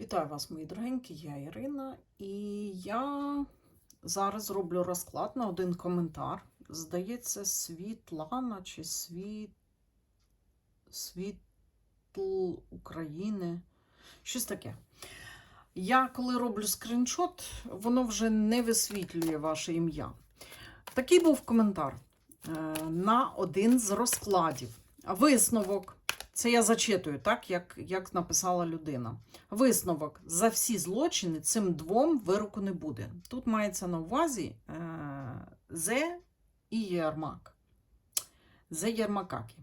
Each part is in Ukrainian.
Вітаю вас, мої дорогенькі, я Ірина, і я зараз зроблю розклад на один коментар. Здається, Світлана чи Світ... Світл України. Щось таке. Я коли роблю скріншот, воно вже не висвітлює ваше ім'я. Такий був коментар е, на один з розкладів. Висновок. Це я зачитую, так, як, як написала людина. Висновок: за всі злочини цим двом вироку не буде. Тут мається на увазі е, Зе і Єрмак. Зе Єрмакакі.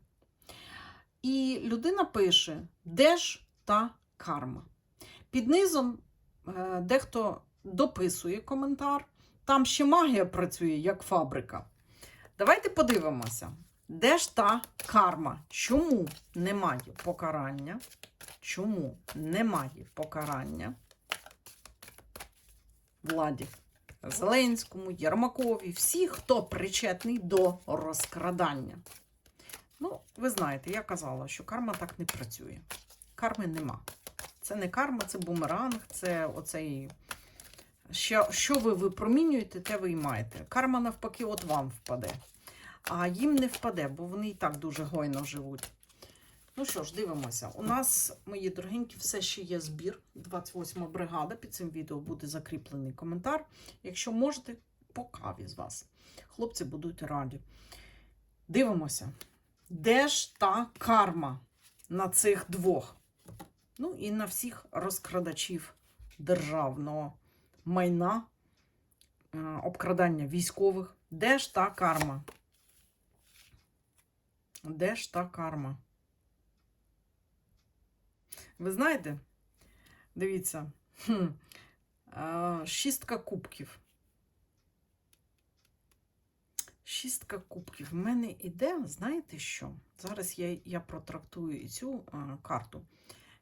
І людина пише: де ж та карма? Під низом е, дехто дописує коментар. Там ще магія працює як фабрика. Давайте подивимося. Де ж та карма? Чому немає покарання? Чому немає покарання владі Зеленському, Єрмакові, всі, хто причетний до розкрадання? Ну, ви знаєте, я казала, що карма так не працює. Карми нема. Це не карма, це бумеранг, це оцей. Що, що ви випромінюєте, те ви й маєте. Карма, навпаки, от вам впаде. А їм не впаде, бо вони і так дуже гойно живуть. Ну що ж, дивимося. У нас, мої дорогенькі, все ще є збір. 28 бригада. Під цим відео буде закріплений коментар. Якщо можете, по каві з вас. Хлопці будуть раді. Дивимося. Де ж та карма на цих двох? Ну і на всіх розкрадачів державного майна, е, обкрадання військових. Де ж та карма? Де ж та карма? Ви знаєте? Дивіться, шістка кубків. Шістка кубків. В мене іде, знаєте що? Зараз я, я протрактую і цю а, карту.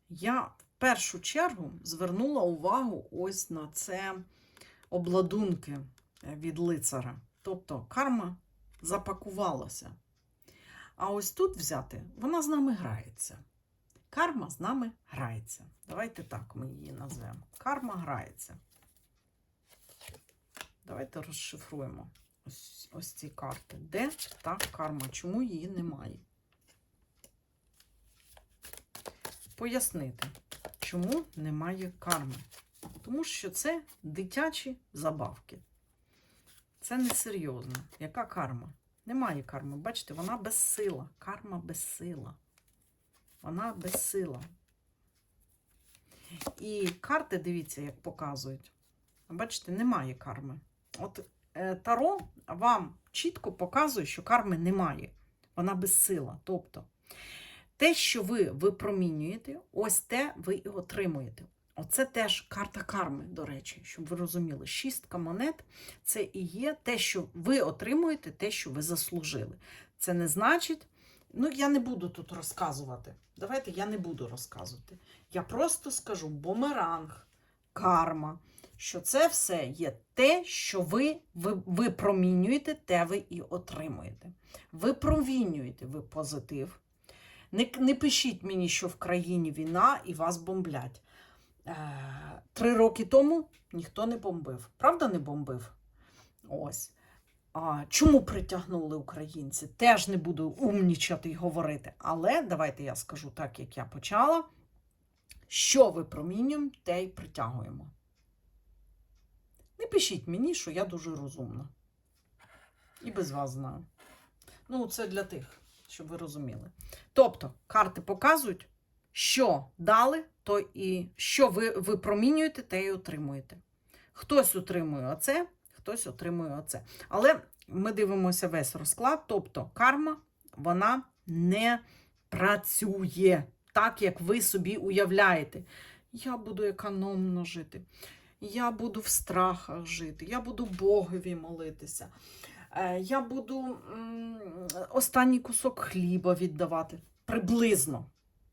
Я в першу чергу звернула увагу ось на це обладунки від лицара. Тобто карма запакувалася. А ось тут взяти, вона з нами грається. Карма з нами грається. Давайте так ми її назвемо. Карма грається. Давайте розшифруємо ось, ось ці карти. Де та карма? Чому її немає? Пояснити, чому немає карми. Тому що це дитячі забавки. Це несерйозно. Яка карма? Немає карми. Бачите, вона безсила. Карма безсила. Вона безсила. І карти, дивіться, як показують. Бачите, немає карми. От е, Таро вам чітко показує, що карми немає. Вона безсила. Тобто, те, що ви випромінюєте, ось те ви і отримуєте. Оце теж карта карми, до речі, щоб ви розуміли. Шістка монет це і є те, що ви отримуєте, те, що ви заслужили. Це не значить, ну я не буду тут розказувати. Давайте я не буду розказувати. Я просто скажу бумеранг, карма, що це все є те, що ви, ви випромінюєте, те ви і отримуєте. Ви провінюєте ви позитив. Не, не пишіть мені, що в країні війна і вас бомблять. Е, Три роки тому ніхто не бомбив. Правда, не бомбив? Ось. А, Чому притягнули українці? Теж не буду умнічати і говорити. Але давайте я скажу так, як я почала. Що випромінюємо, те й притягуємо. Не пишіть мені, що я дуже розумна. І без вас знаю. Ну, це для тих, щоб ви розуміли. Тобто, карти показують, що дали, то і що ви випромінюєте, те і отримуєте. Хтось отримує оце, хтось отримує оце. Але ми дивимося весь розклад, тобто карма, вона не працює так, як ви собі уявляєте. Я буду економно жити, я буду в страхах жити, я буду Богові молитися, е, я буду останній кусок хліба віддавати. Приблизно.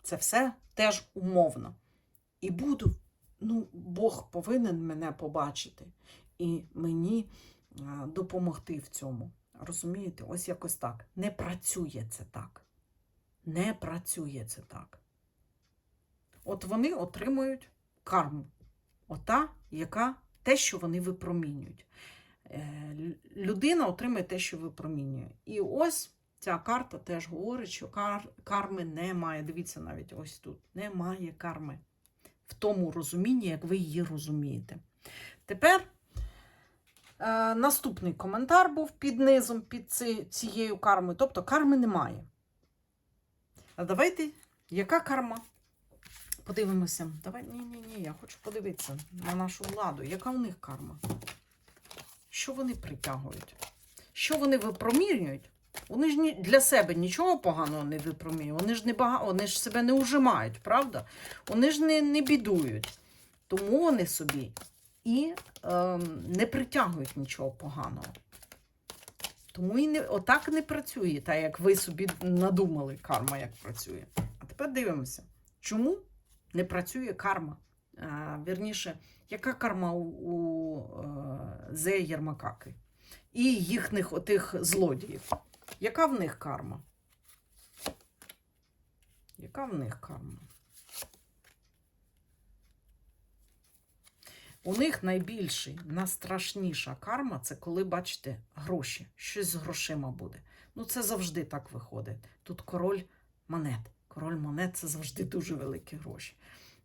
Це все теж умовно. І буду, ну, Бог повинен мене побачити і мені допомогти в цьому. Розумієте? Ось якось так. Не працює це так. Не працює це так. От вони отримують карму. Ота, яка те, що вони випромінюють. Е, Людина отримує те, що випромінює. І ось ця карта теж говорить, що кар- карми немає. Дивіться, навіть ось тут немає карми. В тому розумінні, як ви її розумієте. Тепер е, наступний коментар був під низом, під ці, цією кармою. Тобто карми немає. А давайте, яка карма? Подивимося. Давай, ні, ні, ні, я хочу подивитися на нашу владу. Яка у них карма? Що вони притягують? Що вони випромірюють? Вони ж для себе нічого поганого не випромінюють. Вони ж не бага, вони ж себе не ужимають, правда? Вони ж не, не бідують. Тому вони собі і ем, не притягують нічого поганого. Тому і не, отак не працює, так як ви собі надумали, карма як працює. А тепер дивимося, чому не працює карма? А, вірніше, яка карма у, у е, Зе Єрмакаки і їхніх отих злодіїв? Яка в них карма? Яка в них карма? У них найбільший, найстрашніша карма це коли, бачите, гроші. Щось з грошима буде. Ну, це завжди так виходить. Тут король монет. Король монет це завжди дуже великі гроші.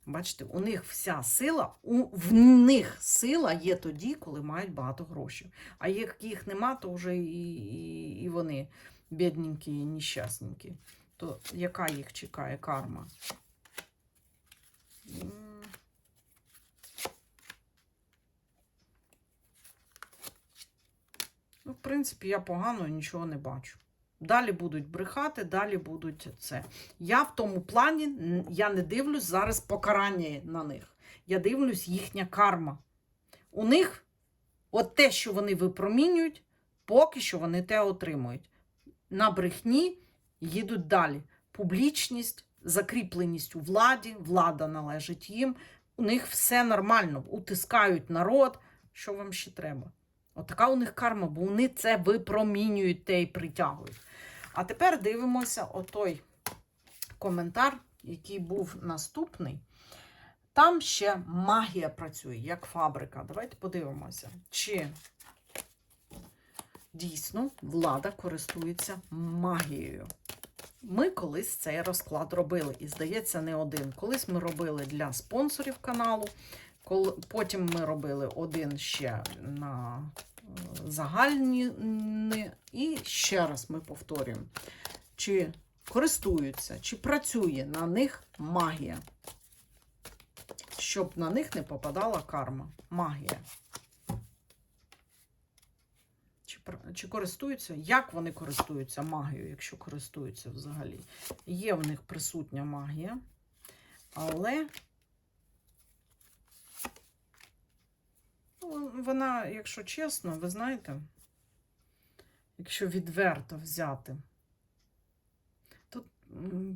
Бачите, у них вся сила, у, в них сила є тоді, коли мають багато грошей. А як їх нема, то вже і, і, і вони бідненькі і нещасненькі. То яка їх чекає карма? Ну, в принципі, я погано нічого не бачу. Далі будуть брехати, далі будуть це. Я в тому плані я не дивлюсь зараз покарання на них. Я дивлюсь їхня карма. У них от те, що вони випромінюють, поки що вони те отримують. На брехні їдуть далі. Публічність, закріпленість у владі, влада належить їм. У них все нормально, утискають народ. Що вам ще треба? Отака у них карма, бо вони це випромінюють те і притягують. А тепер дивимося отой коментар, який був наступний. Там ще магія працює, як фабрика. Давайте подивимося, чи дійсно влада користується магією. Ми колись цей розклад робили, і здається, не один. Колись ми робили для спонсорів каналу, потім ми робили один ще на загальні. І ще раз ми повторюємо, чи користуються, чи працює на них магія, щоб на них не попадала карма. Магія. Чи, чи користуються? Як вони користуються магією, якщо користуються взагалі? Є в них присутня магія, але вона, якщо чесно, ви знаєте, якщо відверто взяти, тут,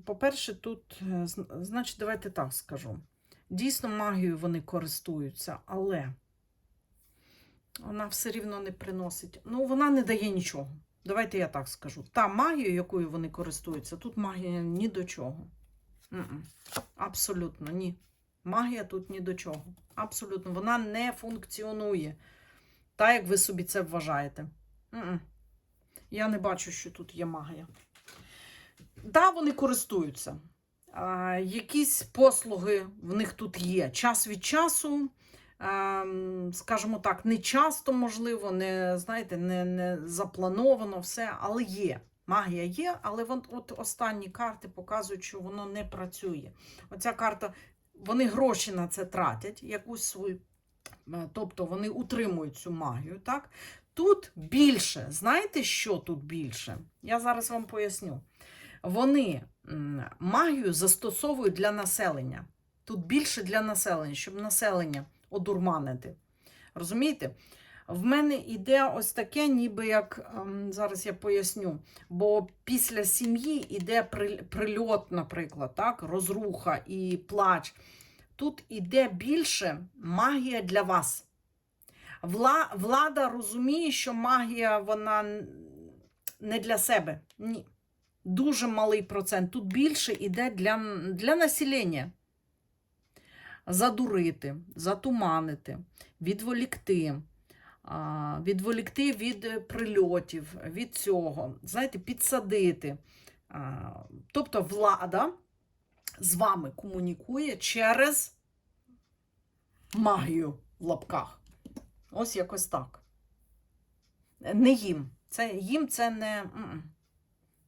по-перше, тут, е, значить, давайте так скажу. Дійсно, магією вони користуються, але вона все рівно не приносить. Ну, вона не дає нічого. Давайте я так скажу. Та магія, якою вони користуються, тут магія ні до чого. Абсолютно ні. Магія тут ні до чого. Абсолютно. Вона не функціонує. Так, як ви собі це вважаєте. М-м. Я не бачу, що тут є магія. Да, вони користуються. А, якісь послуги в них тут є. Час від часу, ем, скажімо так, не часто, можливо, не, знаєте, не, не заплановано все, але є. Магія є, але от останні карти показують, що воно не працює. Оця карта, вони гроші на це тратять, якусь свою. е, Тобто вони утримують цю магію, так? Тут більше. Знаєте, що тут більше? Я зараз вам поясню. Вони магію застосовують для населення. Тут більше для населення, щоб населення одурманити. Розумієте? В мене іде ось таке, ніби як ем, зараз я поясню. Бо після сім'ї іде прильот, наприклад, так? розруха і плач. Тут іде більше магія для вас. Вла, влада розуміє, що магія вона не для себе. Ні. Дуже малий процент. Тут більше іде для, для населення. задурити, затуманити, відволікти, відволікти від е, прильотів, від цього, знаєте, підсадити. Тобто влада з вами комунікує через магію в лапках. Ось якось так. Не їм. Це, їм це не.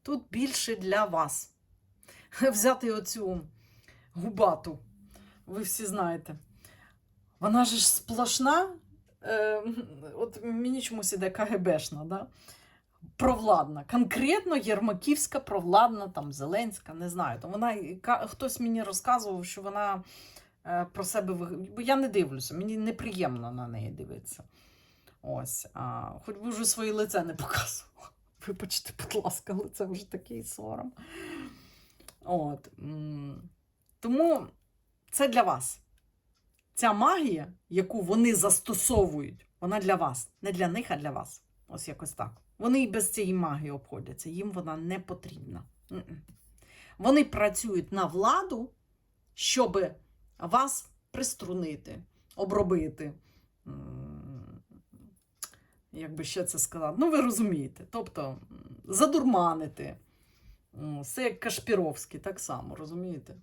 Тут більше для вас. Взяти оцю губату. Ви всі знаєте. Вона ж сплошна. Е, от мені чомусь іде КГБшна, да? провладна. Конкретно Єрмаківська провладна, там Зеленська, не знаю. То вона, хтось мені розказував, що вона е, про себе бо я не дивлюся, мені неприємно на неї дивитися. Ось, а, хоч би вже своє лице не показувала. Вибачте, будь ласка, але це вже такий сором. От. Тому це для вас. Ця магія, яку вони застосовують, вона для вас. Не для них, а для вас. Ось якось так. Вони і без цієї магії обходяться, їм вона не потрібна. Вони працюють на владу, щоб вас приструнити, обробити. Як би ще це сказати? Ну, ви розумієте. Тобто задурманити. Все як Кашпіровський, так само, розумієте?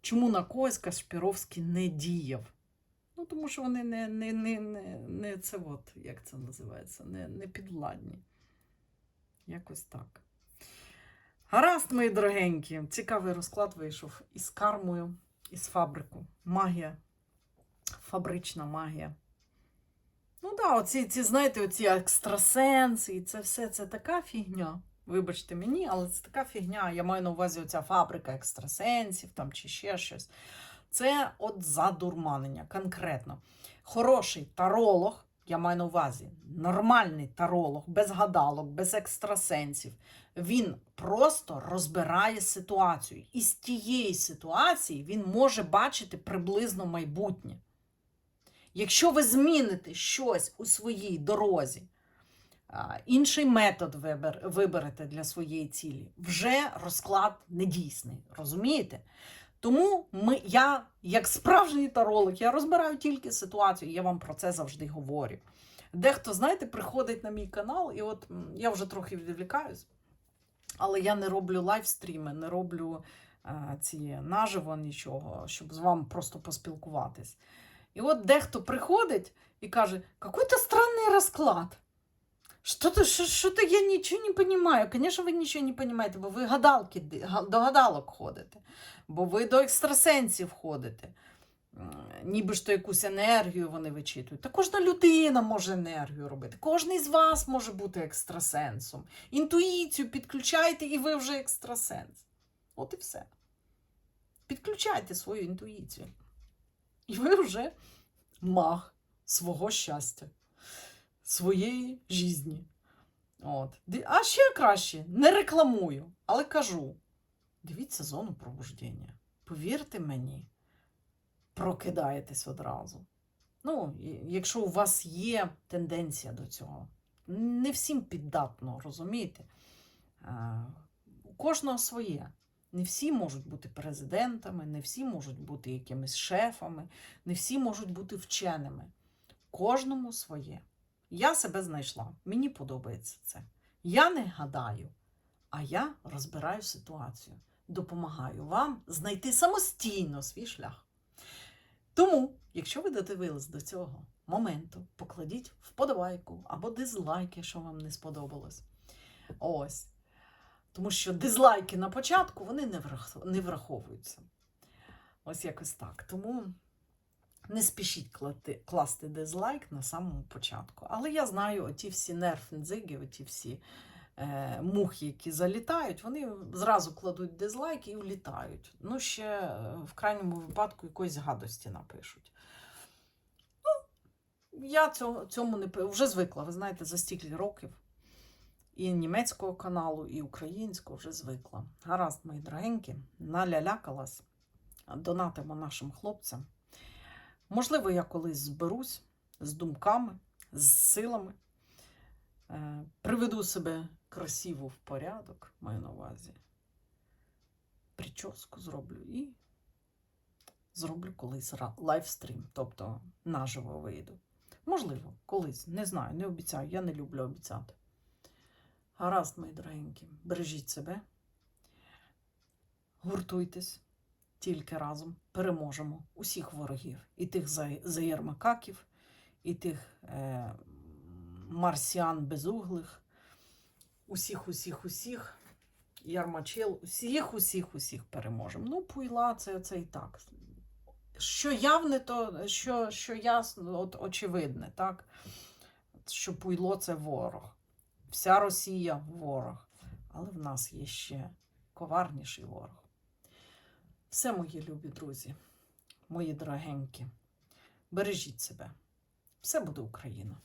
Чому на когось Кашпіровський не діяв? Ну, тому що вони не, не, не, не, не це от, як це називається, не, не підвладні. Якось так. Гаразд, мої дорогенькі, цікавий розклад вийшов із кармою, із фабрику. Магія, фабрична магія. Ну так, да, оці, ці, знаєте, оці екстрасенси, і це все це така фігня. Вибачте мені, але це така фігня. Я маю на увазі оця фабрика екстрасенсів там чи ще щось. Це от задурманення конкретно. Хороший таролог, я маю на увазі, нормальний таролог, без гадалок, без екстрасенсів. Він просто розбирає ситуацію. І з тієї ситуації він може бачити приблизно майбутнє. Якщо ви зміните щось у своїй дорозі, інший метод виберете для своєї цілі, вже розклад недійсний. Розумієте? Тому ми, я, як справжній таролог, я розбираю тільки ситуацію, я вам про це завжди говорю. Дехто, знаєте, приходить на мій канал, і от я вже трохи відвлікаюсь, але я не роблю лайвстріми, не роблю е, ці наживо нічого, щоб з вами просто поспілкуватись. І от дехто приходить і каже, какой-то странний розклад. Что-то, что-то я нічого не понимаю. Конечно, ви нічого не понимаєте, бо ви гадалки, до гадалок ходите, бо ви до екстрасенсів ходите. Ніби ж то якусь енергію вони вичитують. Та кожна людина може енергію робити. Кожен з вас може бути екстрасенсом. Інтуїцію підключайте, і ви вже екстрасенс. От і все. Підключайте свою інтуїцію. І ви вже маг свого щастя, своєї житті. От. А ще краще, не рекламую, але кажу: дивіться зону пробуждення. Повірте мені, прокидаєтесь одразу. Ну, якщо у вас є тенденція до цього, не всім піддатно, розумієте? У кожного своє. Не всі можуть бути президентами, не всі можуть бути якимись шефами, не всі можуть бути вченими. Кожному своє. Я себе знайшла. Мені подобається це. Я не гадаю, а я розбираю ситуацію. Допомагаю вам знайти самостійно свій шлях. Тому, якщо ви додивились до цього моменту, покладіть вподобайку або дизлайк, якщо вам не сподобалось. Ось. Тому що дизлайки на початку вони не враховуються. Ось якось так. Тому не спішіть клати, класти дизлайк на самому початку. Але я знаю, оті всі нерфнзиги, оті всі е, мухи, які залітають, вони зразу кладуть дизлайк і улітають. Ну, ще е, в крайньому випадку якоїсь гадості напишуть. Ну, я цього, цьому не вже звикла, ви знаєте, за стільки років. І німецького каналу, і українського вже звикла. Гаразд, мої дорогенькі, налялякалась. Донатимо нашим хлопцям. Можливо, я колись зберусь з думками, з силами, е, приведу себе красиво в порядок, маю на увазі. Прическу зроблю і зроблю колись лайвстрім, тобто наживо вийду. Можливо, колись. Не знаю, не обіцяю. Я не люблю обіцяти. Гаразд, мої дорогенькі, бережіть себе, гуртуйтесь, тільки разом переможемо усіх ворогів, і тих заєрмакаків, і тих е, марсіан безуглих, усіх, усіх, усіх, ярмачел, усіх, усіх, усіх переможемо. Ну, пуйла, це, це і так. Що явне, то що, що ясно, от очевидне, так? Що пуйло це ворог. Вся Росія ворог. Але в нас є ще коварніший ворог. Все, мої любі друзі, мої дорогенькі, бережіть себе. Все буде Україна.